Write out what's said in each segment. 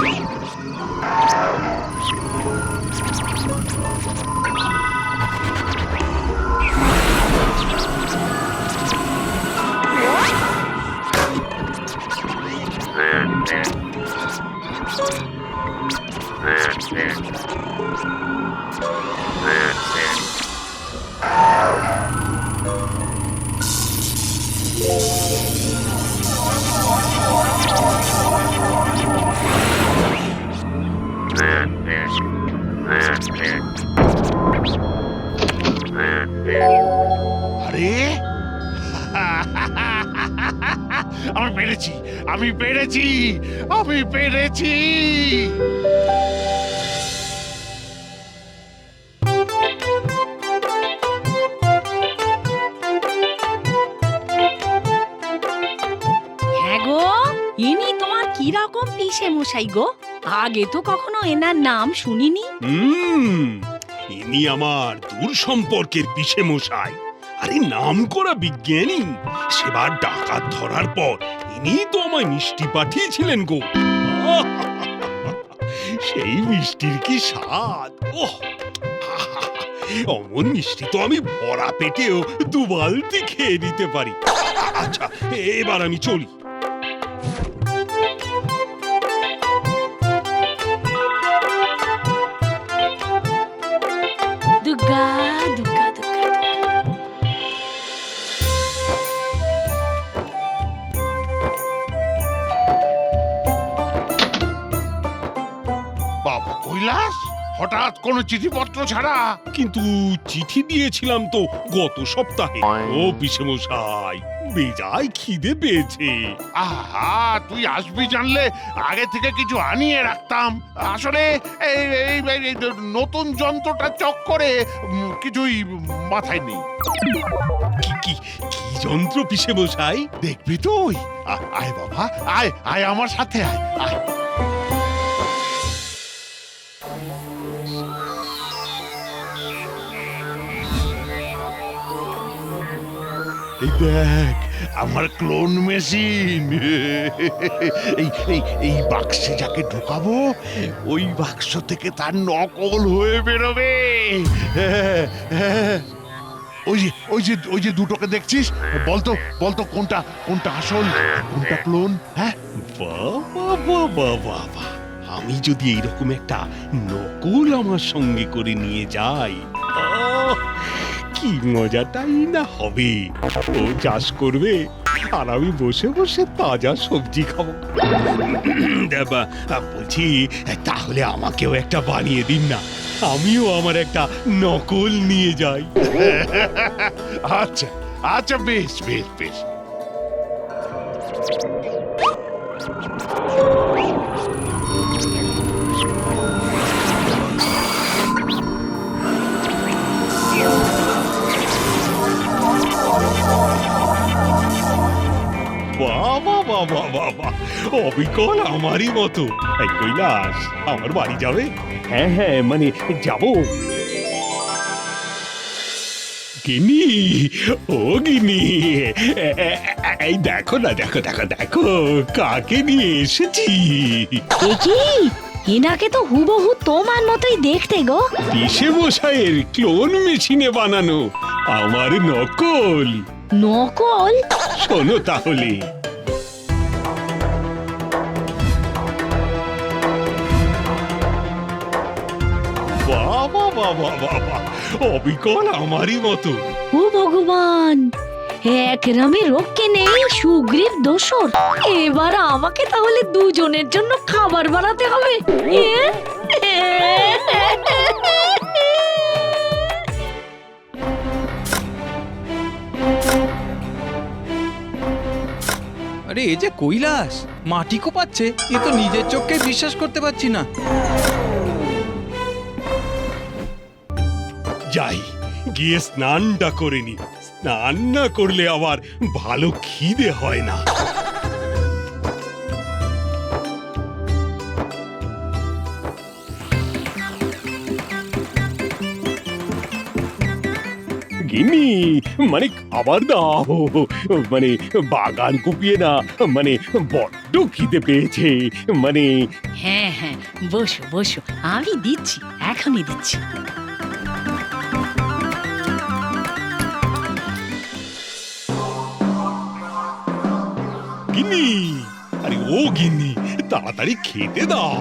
আরে পেরেছি আমি পেরেছি আমি পেরেছি। হ্যাঁ গো ইনি তোমার কি রকম পিসে মশাই গো? আগে তো কখনো এনার নাম শুনিনি। হুম ইনি আমার দূর সম্পর্কের পিসে মশাই আরে নাম করা বিজ্ঞানী সেবার ডাকাত ধরার পর ইনি তো আমায় মিষ্টি পাঠিয়েছিলেন গো। সেই মিষ্টির কি স্বাদ? ওহ! অমন মিষ্টি তো আমি ভরা পেটেও দু বালতি খেয়ে নিতে পারি। আচ্ছা এবার আমি চলি। দুর্গা কৈলাস? হঠাৎ কোনো চিঠিপত্র ছাড়া? কিন্তু চিঠি দিয়েছিলাম তো গত সপ্তাহে। ও পিসে মশাই বেজায় খিদে পেয়েছে। আহা তুই আসবি জানলে আগে থেকে কিছু আনিয়ে রাখতাম। আসলে এই এই- নতুন যন্ত্রটা চক্করে উম, কিছুই মাথায় নেই। কি কি কি যন্ত্র পিসে মশাই দেখবি তুই। আ- আয় বাবা আয় আয় আমার সাথে আয় আয়। এই দেখ, আমার ক্লোন মেশিন এই এই এই বাক্সে যাকে ঢোকাবো, ওই বাক্স থেকে তার নকল হয়ে বেরোবে। ওই যে ওই যে ওই যে দুটোকে দেখছিস? বলতো বলতো কোনটা কোনটা আসল, কোনটা ক্লোন হ্যাঁ? বাবা বাবা বাবা আমি যদি এইরকম একটা নকল আমার সঙ্গে করে নিয়ে যাই কি মজাটাই না হবে? ও চাষ করবে আর আমি বসে বসে তাজা সবজি খাব। দেবা, বলছি তাহলে আমাকেও একটা বানিয়ে দিন না। আমিও আমার একটা নকল নিয়ে যাই। আচ্ছা আচ্ছা বেশ বেশ বেশ। বাবা বাবা অবিকল আমারই মতো। এই কৈলাস আমার বাড়ি যাবে? হ্যাঁ হ্যাঁ মানে যাব। গিনি ও গিনি এ- এ- এ- এই দেখো না দেখো দেখো দেখো কাকে নিয়ে এসেছি? এ কি এনাকে তো হুবহু তোমার মতোই দেখতে গো। পিসে মশাইয়ের ক্লোন মেশিনে বানানো? আমার নকল। নকল? শোনো তাহলে। বাবা বাবা অবিকল আমারই মতো। ও ভগবান এক রামে রক্ষে নেই সুগ্রীব দোসর এবার আমাকে তাহলে দুজনের জন্য খাবার বানাতে হবে। আরে এ যে কৈলাস মাটি কোপাচ্ছে এ তো নিজের চোখকে বিশ্বাস করতে পারছি না। যাই, গিয়ে স্নানটা করে নি। স্নান না করলে আবার ভালো খিদে হয় না। গিন্নি মানে আবার দাও। মানে বাগান কুপিয়ে না মানে বড্ড খিদে পেয়েছে। মানে হ্যাঁ হ্যাঁ বসো বসো, আমি দিচ্ছি, এখনই দিচ্ছি। গিন্নি। আরে ও গিন্নি তাড়াতাড়ি খেতে দাও।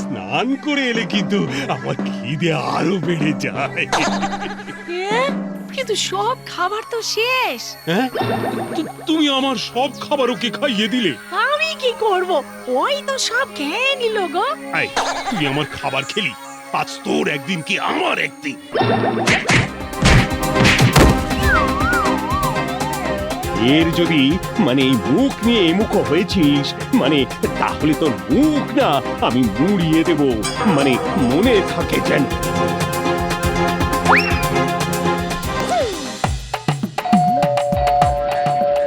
স্নান করে এলে কিন্তু আমার খিদে আরও বেড়ে যায়। কিন্তু সব খাবার তো শেষ। হ্যাঁ? তুমি আমার সব খাবার ওকে খাইয়ে দিলে? আমি কি করব? ওই তো সব খেয়ে নিল গো। তুই আমার খাবার খেলি। আজ তোর একদিন কি আমার একদিন? এর যদি মানে এই মুখ নিয়ে এমুখ হয়েছিস মানে তাহলে তোর মুখ না আমি মুড়িয়ে দেব মানে মনে থাকে যেন।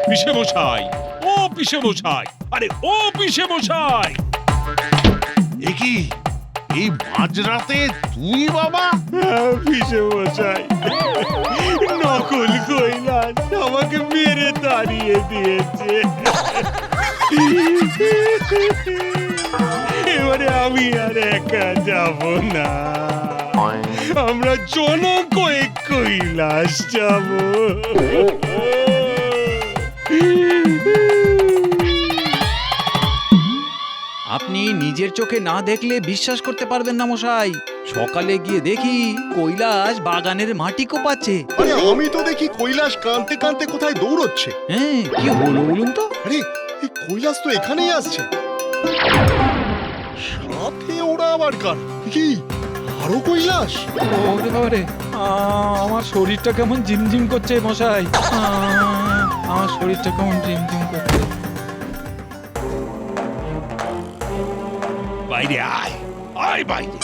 পিসে মশাই ও পিসে মশাই আরে ও পিসে মশাই এ কি এই মাঝরাতে তুই বাবা? পিসে মশাই নকল কৈলাস আমাকে মেরে তাড়িয়ে দিয়েছে। এবারে আমি আর একা যাব না। আমরা জন কয়েক কৈলাস যাব। আপনি নিজের চোখে না দেখলে বিশ্বাস করতে পারবেন না, মশাই। সকালে গিয়ে দেখি কৈলাস বাগানের মাটি কোপাচ্ছে। আরে আমি তো দেখি কৈলাস কানতে কানতে কোথায় দৌড়চ্ছে। হ্যাঁ কি হলো বলুন তো? আরে এই কৈলাস তো এখানেই আসছে। সাথে ওরা আবার কার? কি আরও কৈলাস? ওরে বাবারে আ, আমার শরীরটা কেমন ঝিমঝিম করছে মশাই। আমার শরীরটা কেমন ঝিমঝিম করছে। বাইরে আয়। আয় বাইরে।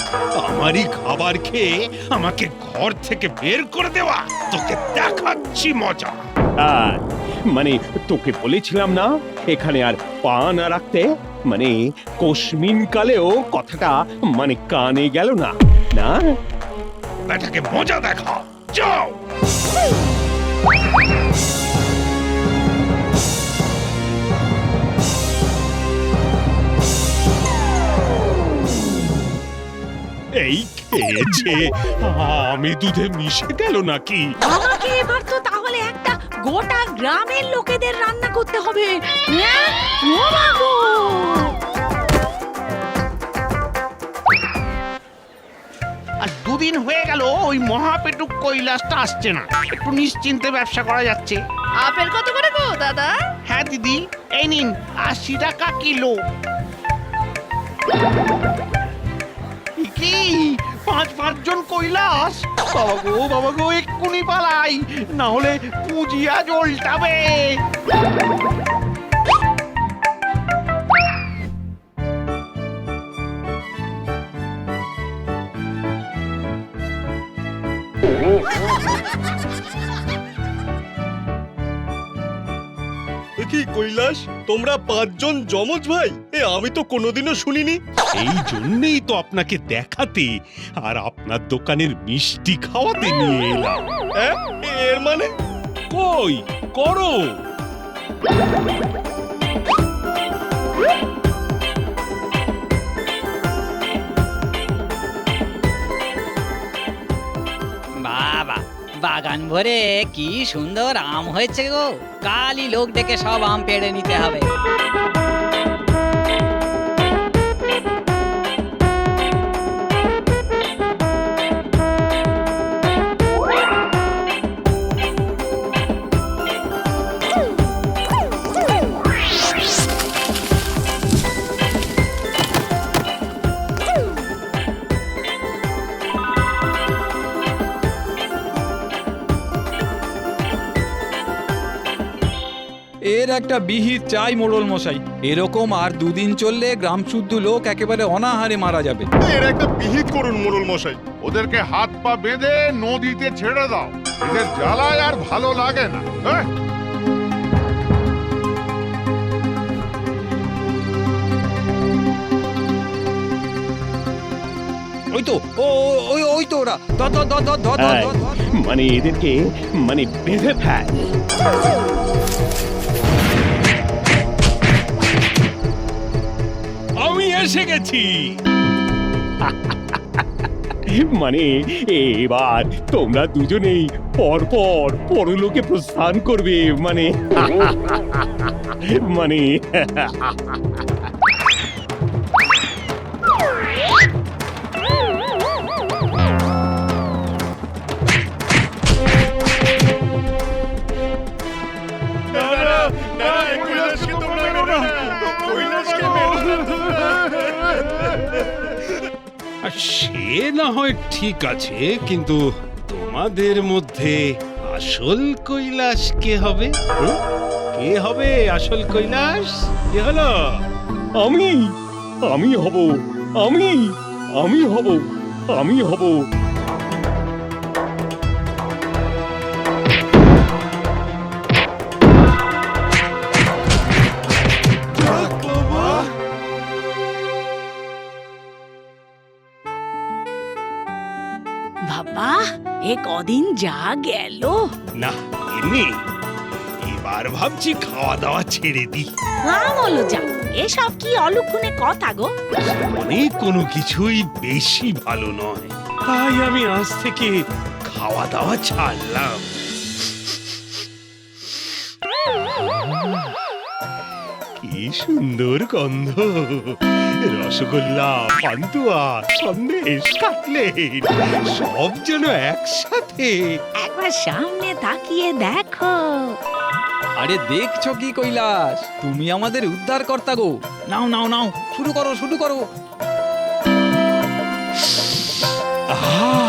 আমারই খাবার খেয়ে আমাকে ঘর থেকে বের করে দেওয়া। তোকে দেখাচ্ছি মজা। আর মানে তোকে বলেছিলাম না এখানে আর পা না রাখতে? মানে কসমিন কালেও কথাটা মানে কানে গেল না না? বেটাকে মজা দেখা। যাও। এই খেয়েছে। আমি দুধে মিশে গেল নাকি? আমাকে এবার তো তাহলে একটা গোটা গ্রামের লোকেদের রান্না করতে হবে। হ্যাঁ? ও বাবু! আর দুদিন হয়ে গেল ওই মহাপেটুক কৈলাসটা আসছে না। একটু নিশ্চিন্তে ব্যবসা করা যাচ্ছে। আপেল কত করে গো দাদা? হ্যাঁ দিদি এই নিন আশি টাকা কিলো। কি? পাঁচ পাঁচজন কৈলাস? বাবা গো বাবা গো, এক্ষুনি পালাই না হলে পুঁজি জলটাবে উল্টাবে। কি কৈলাস? তোমরা পাঁচজন জমজ ভাই? এ আমি তো কোনোদিনও শুনিনি। এই জন্যেই তো আপনাকে দেখাতে আর আপনার দোকানের মিষ্টি খাওয়াতে নিয়ে এলাম। এর মানে? কই? করো। বাগান ভরে কি সুন্দর আম হয়েছে গো। কালই লোক ডেকে সব আম পেড়ে নিতে হবে। এর একটা বিহিত চাই মোড়ল মশাই। এরকম আর দুদিন চললে গ্রাম শুদ্ধ লোক একেবারে অনাহারে মারা যাবে। এর একটা বিহিত করুন মোড়ল মশাই। ওদেরকে হাত পা বেঁধে নদীতে ছেড়ে দাও। এদের জ্বালায় আর ভালো লাগে না হ্যাঁ? ওই তো ও ওই ওই তো ওরা। ধর ধর ধর ধর ধর ধর, ধর, ধর। মানে এদেরকে মানে বেঁধে ফেল। এসে গেছি। মানে এবার তোমরা দুজনেই পরপর পর পরলোকে প্রস্থান করবে মানে মানে সে না হয় ঠিক আছে, কিন্তু তোমাদের মধ্যে আসল কৈলাস কে হবে? কে হবে আসল কৈলাস? কে হলো? আমি আমি হব, আমি আমি হব আমি হব। কদিন যা গেল। না এমনি এবার ভাবছি খাওয়া দাওয়া ছেড়ে দিই। আমলো যা এসব কি অলক্ষণে কথা গো? অনেক কোনো কিছুই বেশি ভালো নয়। তাই আমি আজ থেকে খাওয়া দাওয়া ছাড়লাম। কি সুন্দর গন্ধ। রসগোল্লা পান্তুয়া সন্দেশ কাটলেট সব যেন একসাথে। একবার সামনে তাকিয়ে দেখো। আরে দেখছ কি কৈলাস? তুমি আমাদের উদ্ধার কর্তা গো। নাও নাও নাও শুরু করো শুরু করো। আহা!